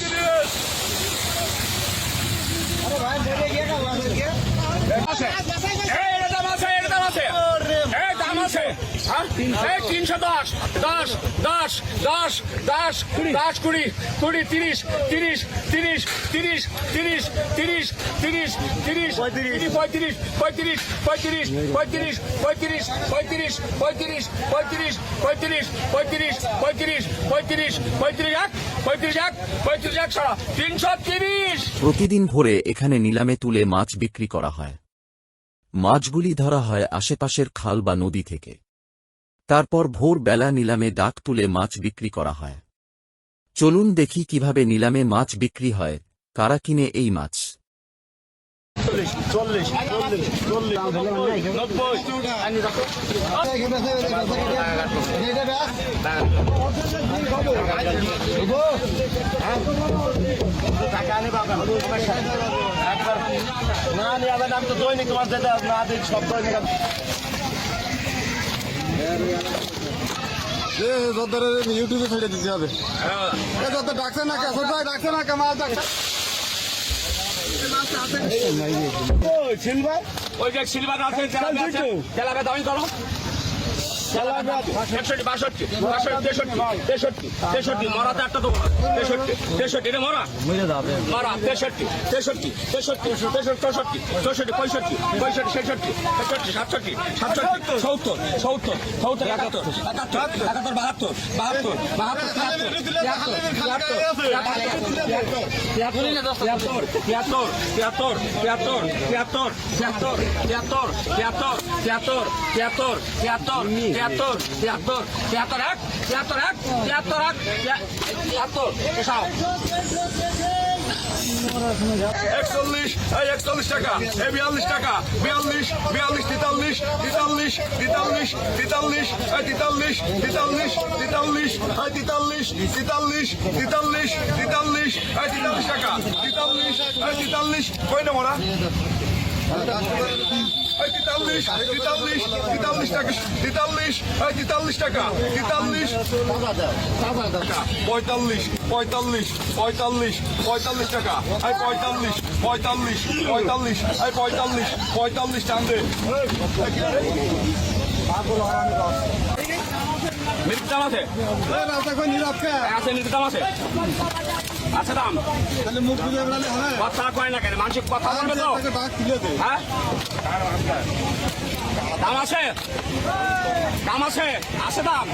geliyor. Araba nereye gel Allah'ın তিনশো দশ দশ দশ দশ দশ দশ কুড়ি কুড়ি তিরিশ তিরিশ তিরিশ তিরিশ তিরিশ তিরিশ তিরিশ তিরিশ তিরিশ পঁয়ত্রিশ পঁয়ত্রিশ পঁয়ত্রিশ পঁয়ত্রিশ পঁয়ত্রিশ পঁয়ত্রিশ পঁয়ত্রিশ পঁয়ত্রিশ পঁয়ত্রিশ পঁয়ত্রিশ পঁয়ত্রিশ পঁয়ত্রিশ পঁয়ত্রিশ এক পঁয়ত্রিশ এক পঁয়ত্রিশ এক ছাড়া তিনশো তিরিশ প্রতিদিন ভোরে এখানে নিলামে তুলে মাছ বিক্রি করা হয় মাছগুলি ধরা হয় আশেপাশের খাল বা নদী থেকে তারপর ভোর বেলা নিলামে ডাক তুলে মাছ বিক্রি করা হয় চলুন দেখি কীভাবে নিলামে মাছ বিক্রি হয় কারা কিনে এই মাছ না আমি তো দৈনিক তোমার যেটা না সব দৈনিক ইউটিউবে ছেড়ে দিতে হবে। যত ডাকছে না কে ছোট ডাকছে না কেমন ডাকছে। ওই সিলভার ওই যে সিলভার আছে আছে। দামি করো একষট্টি বাষট্টি বাষট্টি তেষট্টি তেষট্টি তেষট্টি মরা তো একটা তো তেষট্টি তেষট্টি এটা মরা মরা তেষট্টি তেষট্টি তেষট্টি তেষট্টি চৌষট্টি চৌষট্টি পঁয়ষট্টি পঁয়ষট্টি ছেষট্টি ছেষট্টি সাতষট্টি সাতষট্টি সত্তর সত্তর সত্তর একাত্তর একাত্তর একাত্তর বাহাত্তর বাহাত্তর বাহাত্তর তিয়াত্তর তিয়াত্তর তিয়াত্তর তিয়াত্তর তিয়াত্তর তিয়াত্তর তিয়াত্তর তিয়াত্তর তিয়াত্তর তিয়াত্তর তিয়াত্তর তিয়াত্তর তিয়াত্তর তিয়াত্তর তিয়াত্তর এক তিয়াত্তর এক তিয়াত্তর এক তিয়াত্তর এসব একচল্লিশ, এই একচল্লিশ টাকা, এই বিয়াল্লিশ টাকা, বিয়াল্লিশ বিয়াল্লিশ, তেতাল্লিশ তেতাল্লিশ তেতাল্লিশ তেতাল্লিশ, এই তেতাল্লিশ তেতাল্লিশ তেতাল্লিশ, এই তেতাল্লিশ তেতাল্লিশ তেতাল্লিশ তেতাল্লিশ, এই তেতাল্লিশ টাকা, তেতাল্লিশ তেতাল্লিশ, কই না মোরা তেতাল্লিশ তেতাল্লিশ তেতাল্লিশ টাকা তেতাল্লিশ তেতাল্লিশ টাকা তেতাল্লিশ পঁয়তাল্লিশ পঁয়তাল্লিশ পঁয়তাল্লিশ পঁয়তাল্লিশ টাকা এই পঁয়তাল্লিশ পঁয়তাল্লিশ পঁয়তাল্লিশ এই পঁয়তাল্লিশ পঁয়তাল্লিশ টান দে মিনিট দাম আছে আছে। মিনিট দাম। আছে আছে দাম কথা কয় না কেন? মানসিক কথা বলবে তো। হ্যাঁ? দাম আছে? দাম আছে? আছে দাম?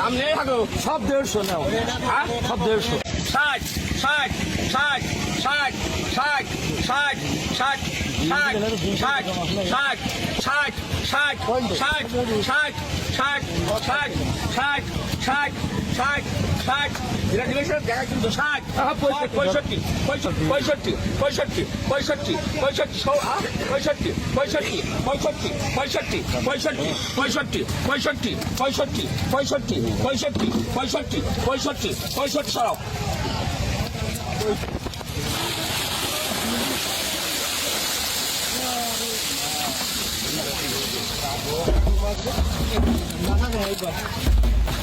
দাম নেই থাকো সব দেড়শো নাও হ্যাঁ সব দেড়শো ষাট ষাট ষাট ষাট ষাট ষাট ষাট ষাট ষাট ষাট ষাট ষাট ষাট ষাট ষাট ষাট ষাট ষাট ষাট ষাট যেটা দিয়েছেন দেখা কিন্তু ষাট পঁয়ষট্টি পঁয়ষট্টি পঁয়ষট্টি পঁয়ষট্টি পঁয়ষট্টি পঁয়ষট্টি? পঁয়ষট্টি পঁয়ষট্টি পঁয়ষট্টি পঁয়ষট্টি পঁয়ষট্টি পঁয়ষট্টি পঁয়ষট্টি পঁয়ষট্টি পঁয়ষট্টি পঁয়ষট্টি পঁয়ষট্টি পঁয়ষট্টি পঁয়ষট্টি সরাও বিমলা